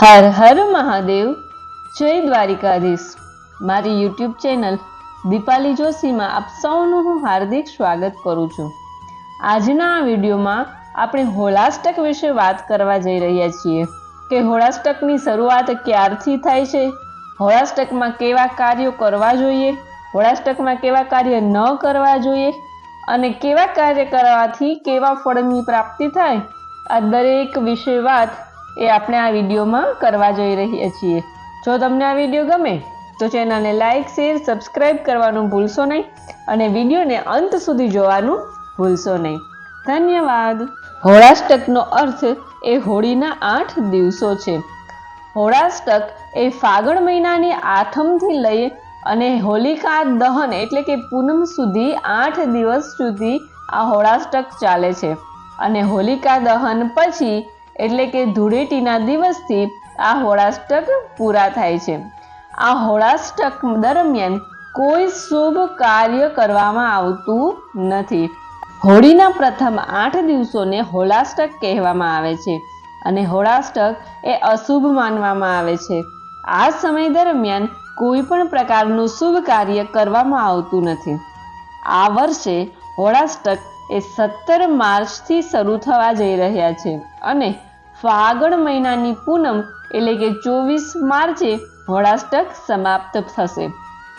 હર હર મહાદેવ. જય દ્વારિકાધીશ. મારી YouTube channel Dipali જોશીમાં આપ સૌનું હું હાર્દિક સ્વાગત કરું છું. આજના આ વિડીયોમાં આપણે હોળાષ્ટક વિશે વાત કરવા જઈ રહ્યા છીએ કે હોળાષ્ટકની શરૂઆત ક્યારથી થાય છે? હોળાષ્ટકમાં કેવા કાર્યો કરવા જોઈએ? હોળાષ્ટકમાં કેવા કાર્ય ન કરવા જોઈએ? અને કેવા કાર્ય કરવાથી કેવા ફળની પ્રાપ્તિ થાય? આ દરેક વિશે વાત એ આપણે આ વિડીયોમાં કરવા જઈ રહ્યા છીએ. જો તમને આ વીડિયો ગમે, તો ચેનલને લાઇક શેર સબસ્ક્રાઈબ કરવાનું ભૂલશો નહીં અને વિડીયોને અંત સુધી જોવાનું ભૂલશો નહીં. ધન્યવાદ. હોળાષ્ટકનો અર્થ એ હોળીના આઠ દિવસો છે. હોળાષ્ટક એ ફાગણ મહિનાની આઠમથી લઈ અને હોલિકા દહન એટલે કે પૂનમ સુધી આઠ દિવસ સુધી આ હોળાષ્ટક ચાલે છે. અને હોલિકા દહન પછી એટલે કે ધૂળેટીના દિવસથી આ હોળાષ્ટક પૂરા થાય છે. આ હોળાષ્ટક દરમિયાન કોઈ શુભ કાર્ય કરવામાં આવતું નથી. હોળીના પ્રથમ આઠ દિવસોને હોળાષ્ટક કહેવામાં આવે છે અને હોળાષ્ટક એ અશુભ માનવામાં આવે છે. આ સમય દરમિયાન કોઈ પણ પ્રકારનું શુભ કાર્ય કરવામાં આવતું નથી. આ વર્ષે હોળાષ્ટક એ સત્તર માર્ચથી શરૂ થવા જઈ રહ્યા છે અને ફાગણ મહિનાની પૂનમ એટલે કે ચોવીસ માર્ચે હોળાષ્ટક સમાપ્ત થશે.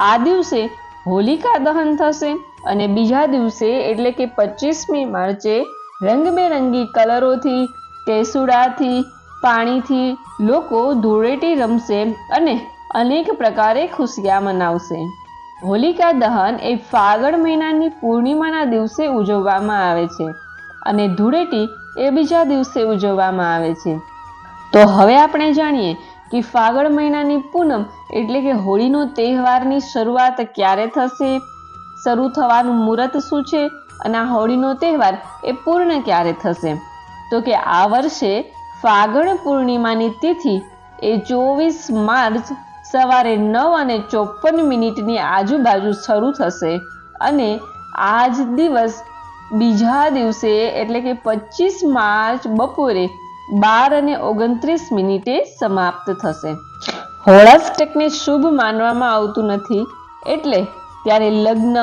આ દિવસે હોલિકા દહન થશે અને બીજા દિવસે એટલે કે પચીસમી માર્ચે રંગબેરંગી કલરોથી, કેસુડાથી, પાણીથી લોકો ધૂળેટી રમશે અને અનેક પ્રકારે ખુશિયા મનાવશે. હોલિકા દહન એ ફાગણ મહિનાની પૂર્ણિમાના દિવસે ઉજવવામાં આવે છે અને ધૂળેટી એ બીજા દિવસે ઉજવવામાં આવે છે. તો હવે આપણે જાણીએ કે ફાગણ મહિનાની પૂનમ એટલે કે હોળીનો તહેવારની શરૂઆત ક્યારે થશે? શરૂ થવાનું મુહૂર્ત શું છે? અને આ હોળીનો તહેવાર એ પૂર્ણ ક્યારે થશે? તો કે આ વર્ષે ફાગણ પૂર્ણિમાની તિથિ એ ચોવીસ માર્ચ સવારે નવ અને ચોપન મિનિટની આજુબાજુ શરૂ થશે. અને આ જ દિવસ બીજા દિવસે, એટલે કે પચીસ માર્ચ બપોરે બાર અને ઓગણત્રીસ મિનિટે સમાપ્ત થશે. હોળાષ્ટકને શુભ માનવામાં આવતું નથી, એટલે ત્યારે લગ્ન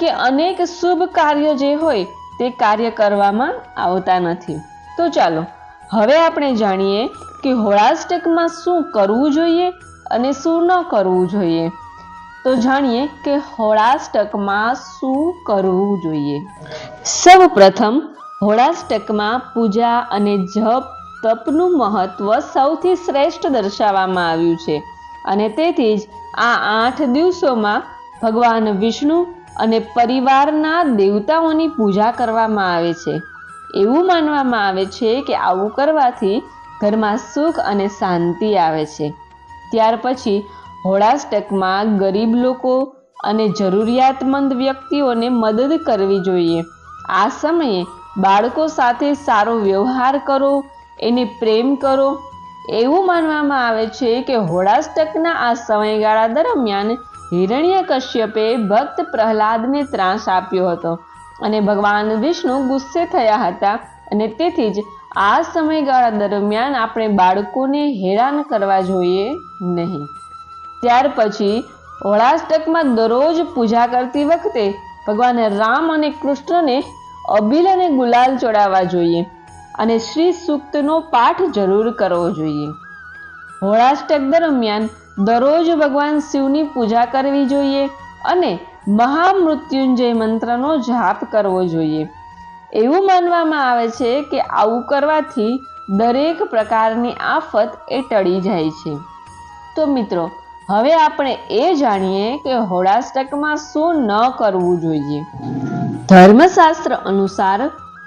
કે અનેક શુભ કાર્ય જે હોય, તે કાર્ય કરવામાં આવતા નથી. તો ચાલો, હવે આપણે જાણીએ કે હોળાષ્ટકમાં શું કરવું જોઈએ અને શું ન કરવું જોઈએ. તો જાણીએ કે હોળાષ્ટકમાં શું કરવું જોઈએ. સૌ પ્રથમ હોળાષ્ટકમાં પૂજા અને જપ તપનું મહત્વ સૌથી શ્રેષ્ઠ દર્શાવવામાં આવ્યું છે. અને તેથી જ આ આઠ દિવસોમાં ભગવાન વિષ્ણુ અને પરિવારના દેવતાઓની પૂજા કરવામાં આવે છે. એવું માનવામાં આવે છે કે આવું કરવાથી ઘરમાં સુખ અને શાંતિ આવે છે. ત્યાર પછી હોળાષ્ટકમાં ગરીબ લોકો અને જરૂરિયાતમંદ વ્યક્તિઓને મદદ કરવી જોઈએ. આ સમયે બાળકો સાથે સારો વ્યવહાર કરો, એને પ્રેમ કરો. એવું માનવામાં આવે છે કે હોળાષ્ટકના આ સમયગાળા દરમિયાન હિરણ્ય કશ્યપે ભક્ત પ્રહલાદને ત્રાસ આપ્યો હતો અને ભગવાન વિષ્ણુ ગુસ્સે થયા હતા અને તેથી જ આ સમયગાળા દરમિયાન આપણે બાળકોને હેરાન કરવા જોઈએ નહીં. ત્યાર પછી હોળાષ્ટકમાં દરરોજ પૂજા કરતી વખતે ભગવાન રામ અને કૃષ્ણને અબીલ અને ગુલાલ ચડાવવા જોઈએ અને શ્રી સૂક્તનો પાઠ જરૂર કરવો જોઈએ. હોળાષ્ટક દરમિયાન દરરોજ ભગવાન શિવની પૂજા કરવી જોઈએ અને મહામૃત્યુંજય મંત્રનો જાપ કરવો જોઈએ. એવું માનવામાં આવે છે કે આવું કરવાથી દરેક પ્રકારની આફત એ ટળી જાય છે. તો મિત્રો હવે આપણે એ જાણીએ કે હોળાષ્ટકમાં શું ન કરવું જોઈએ. ધર્મશાસ્ત્ર અનુસાર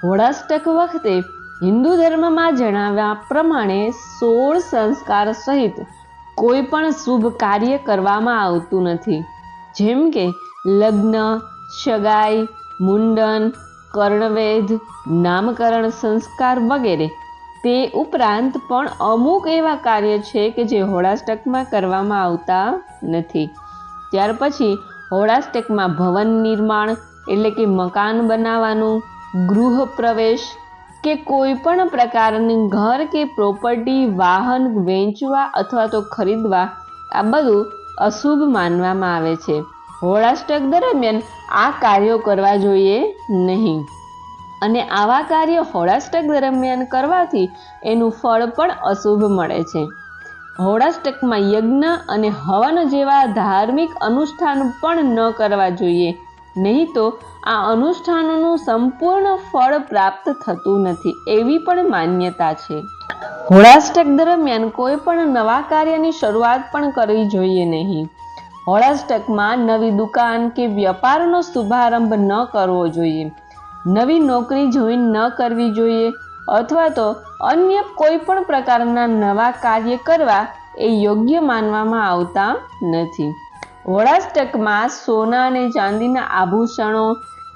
હોળાષ્ટક વખતે હિન્દુ ધર્મમાં જણાવ્યા પ્રમાણે સોળ સંસ્કાર સહિત કોઈ પણ શુભ કાર્ય કરવામાં આવતું નથી. જેમ કે લગ્ન, સગાઈ, મુંડન, કર્ણવેધ, નામકરણ સંસ્કાર વગેરે. તે ઉપરાંત પણ અમુક એવા કાર્ય છે કે જે હોળાષ્ટકમાં કરવામાં આવતા નથી. ત્યાર પછી હોળાષ્ટકમાં ભવન નિર્માણ એટલે કે મકાન બનાવવાનું, ગૃહ પ્રવેશ કે કોઈ પણ પ્રકારનું ઘર કે પ્રોપર્ટી વાહન વેચવા અથવા તો ખરીદવા, આ બધું અશુભ માનવામાં આવે છે. હોળાષ્ટક દરમિયાન આ કાર્યો કરવા જોઈએ નહીં. અને આવા કાર્ય હોળાષ્ટક દરમિયાન કરવાથી એનું ફળ પણ અશુભ મળે છે. હોળાષ્ટકમાં યજ્ઞ અને હવન જેવા ધાર્મિક અનુષ્ઠાન પણ ન કરવા જોઈએ. નહીં તો આ અનુષ્ઠાનોનું સંપૂર્ણ ફળ પ્રાપ્ત થતું નથી એવી પણ માન્યતા છે. હોળાષ્ટક દરમિયાન કોઈ પણ નવા કાર્યની શરૂઆત પણ કરવી જોઈએ નહીં. હોળાષ્ટકમાં નવી દુકાન કે વ્યાપારનો શુભારંભ ન કરવો જોઈએ. નવી નોકરી જોઈન ન કરવી જોઈએ અથવા તો અન્ય કોઈ પણ પ્રકારના નવા કાર્ય કરવા એ યોગ્ય માનવામાં આવતા નથી. હોળાષ્ટકમાં સોના અને ચાંદીના આભૂષણો,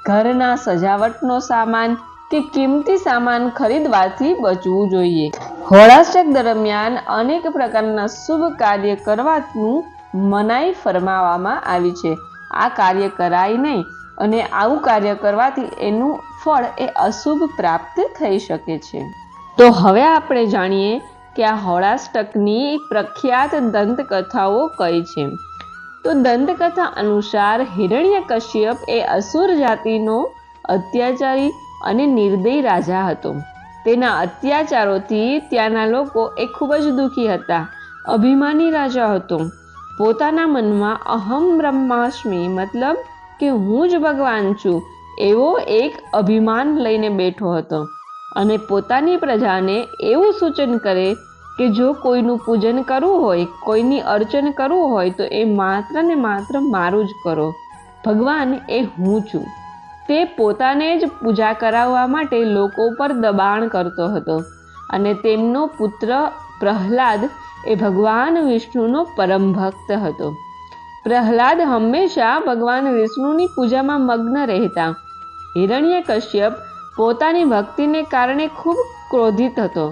ઘરના સજાવટનો સામાન કે કિંમતી સામાન ખરીદવાથી બચવું જોઈએ. હોળાષ્ટક દરમિયાન અનેક પ્રકારના શુભ કાર્ય કરવાનું મનાઈ ફરમાવવામાં આવી છે. આ કાર્ય કરાય નહીં અને આવું કાર્ય કરવાથી એનું ફળ એ અશુભ પ્રાપ્ત થઈ શકે છે. તો હવે આપણે જાણીએ કે આ હોળાષ્ટકની પ્રખ્યાત દંતકથાઓ કઈ છે. તો દંતકથા અનુસાર હિરણ્ય કશ્યપ એ અસુર જાતિનો અત્યાચારી અને નિર્દય રાજા હતો. તેના અત્યાચારોથી ત્યાંના લોકો એ ખૂબ જ દુઃખી હતા. અભિમાની રાજા હતો. પોતાના મનમાં અહમ બ્રહ્માસ્મી મતલબ કે હું જ ભગવાન છું, એવો એક અભિમાન લઈને બેઠો હતો. અને પોતાની પ્રજાને એવું સૂચન કરે કે જો કોઈનું પૂજન કરવું હોય, કોઈની અર્ચન કરવું હોય, તો એ માત્ર ને માત્ર મારું જ કરો. ભગવાન એ હું છું. તે પોતાને જ પૂજા કરાવવા માટે લોકો પર દબાણ કરતો હતો. અને તેમનો પુત્ર પ્રહલાદ એ ભગવાન વિષ્ણુનો પરમ ભક્ત હતો. પ્રહલાદ હંમેશા ભગવાન વિષ્ણુની પૂજામાં મગ્ન રહેતા. હિરણ્ય કશ્યપ પોતાની ભક્તિને કારણે ખૂબ ક્રોધિત હતો.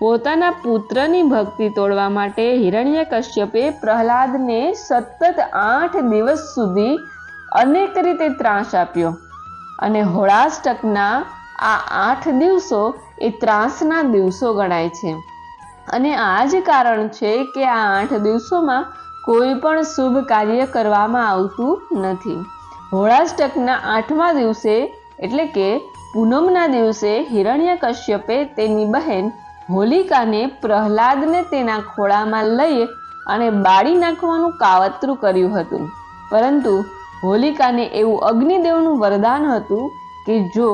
પોતાના પુત્રની ભક્તિ તોડવા માટે હિરણ્ય કશ્યપે પ્રહલાદને સતત આઠ દિવસ સુધી અનેક રીતે ત્રાસ આપ્યો અને હોળાષ્ટકના આ આઠ દિવસો એ ત્રાસના દિવસો ગણાય છે. અને આ જ કારણ છે કે આ આઠ દિવસોમાં કોઈ પણ શુભ કાર્ય કરવામાં આવતું નથી. હોળાષ્ટકના આઠમા દિવસે, એટલે કે પૂનમના દિવસે હિરણ્ય કશ્યપે તેની બહેન હોલિકાને પ્રહલાદને તેના ખોળામાં લઈ અને બાળી નાખવાનું કાવતરું કર્યું હતું. પરંતુ હોલિકાને એવું અગ્નિદેવનું વરદાન હતું કે જો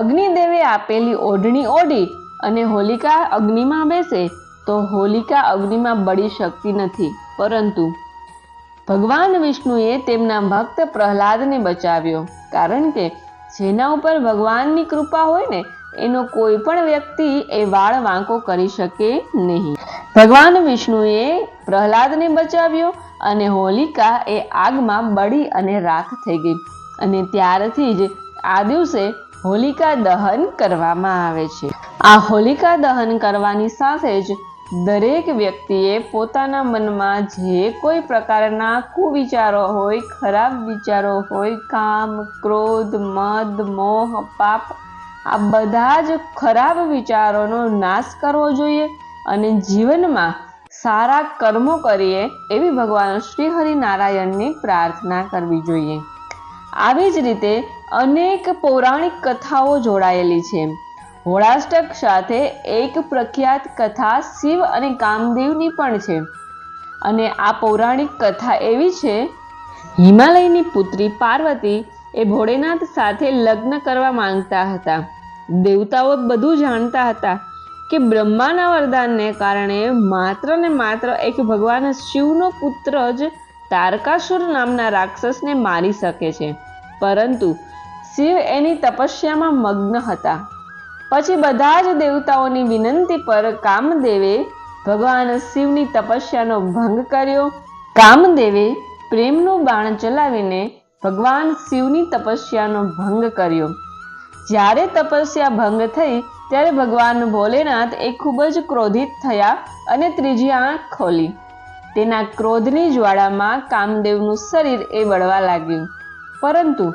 અગ્નિદેવે આપેલી ઓઢણી ઓઢી અને હોલિકા અગ્નિમાં બેસે, તો હોલિકા અગ્નિમાં બળી શકતી નથી. પરંતુ ભગવાન વિષ્ણુએ તેમના ભક્ત પ્રહલાદને બચાવ્યો. કારણ કે જેના ઉપર ભગવાનની કૃપા હોય ને, એનો કોઈ પણ વ્યક્તિ એ વાળ વાંકો કરી શકે નહીં. ભગવાન વિષ્ણુએ પ્રહલાદને બચાવ્યો અને હોલિકા એ આગમાં બળી અને રાખ થઈ ગઈ. અને ત્યારથી જ આ દિવસે હોલિકા દહન કરવામાં આવે છે. આ હોલિકા દહન કરવાની સાથે જ દરેક વ્યક્તિએ પોતાના મનમાં જે કોઈ પ્રકારના કુવિચારો હોય, ખરાબ વિચારો હોય, કામ, ક્રોધ, મદ, મોહ, પાપ, આ બધા જ ખરાબ વિચારોનો નાશ કરવો જોઈએ અને જીવનમાં સારા કર્મો કરીએ એવી ભગવાન શ્રી હરિનારાયણની પ્રાર્થના કરવી જોઈએ. આવી જ રીતે અનેક પૌરાણિક કથાઓ જોડાયેલી છે. હોળાષ્ટક સાથે એક પ્રખ્યાત કથા શિવ અને કામદેવની પણ છે. અને આ પૌરાણિક કથા એવી છે, હિમાલયની પુત્રી પાર્વતી એ ભોળેનાથ સાથે લગ્ન કરવા માંગતા હતા. દેવતાઓ બધું જાણતા હતા કે બ્રહ્માના વરદાનને કારણે માત્ર ને માત્ર એક ભગવાન શિવનો પુત્ર જ તારકાસુર નામના રાક્ષસને મારી શકે છે. પરંતુ શિવ એની તપસ્યામાં મગ્ન હતા. પછી બધા જ દેવતાઓની વિનંતી પર કામદેવે ભગવાન શિવની તપસ્યાનો ભંગ કર્યો. કામદેવે પ્રેમનું બાણ ચલાવીને ભગવાન શિવની તપસ્યાનો ભંગ કર્યો. જ્યારે તપસ્યા ભંગ થઈ, ત્યારે ભગવાન ભોલેનાથ એ ખૂબ જ ક્રોધિત થયા અને ત્રીજી આંખ ખોલી. તેના ક્રોધની જ્વાળામાં કામદેવનું શરીર એ બળવા લાગ્યું. પરંતુ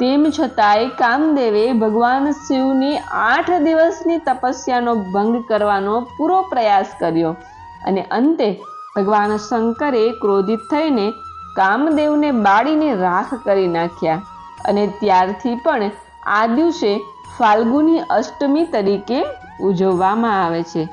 તેમ છતાંય કામદેવે ભગવાન શિવની આઠ દિવસની તપસ્યાનો ભંગ કરવાનો પૂરો પ્રયાસ કર્યો. અને અંતે ભગવાન શંકરે ક્રોધિત થઈને કામદેવને બાળીને રાખ કરી નાખ્યા. અને ત્યારથી પણ આ દિવસે ફાલ્ગુની અષ્ટમી તરીકે ઉજવવામાં આવે છે.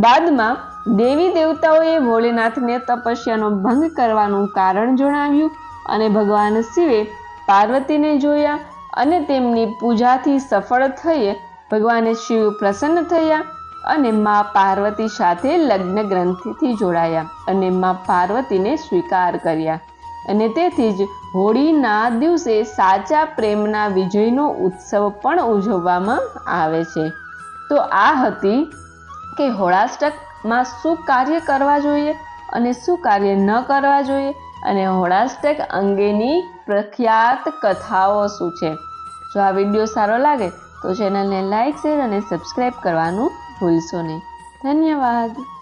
બાદમાં દેવી દેવતાઓએ ભોલેનાથને તપસ્યાનો ભંગ કરવાનું કારણ જણાવ્યું અને ભગવાન શિવે પાર્વતીને જોયા અને તેમની પૂજાથી સફળ થઈ ભગવાન શિવ પ્રસન્ન થયા અને મા પાર્વતી સાથે લગ્ન ગ્રંથિથી જોડાયા અને મા પાર્વતીને સ્વીકાર કર્યા. અને તેથી જ હોળીના દિવસે સાચા પ્રેમના વિજયનો ઉત્સવ પણ ઉજવવામાં આવે છે. તો આ હતી કે હોળાષ્ટકમાં શું કાર્ય કરવા જોઈએ અને શું કાર્ય ન કરવા જોઈએ અને હોળાષ્ટક અંગેની પ્રખ્યાત કથાઓ શું છે? જો આ વીડિયો સારો લાગે, તો ચેનલને લાઇક શેર અને સબસ્ક્રાઈબ કરવાનું ભૂલશો નહીં. ધન્યવાદ.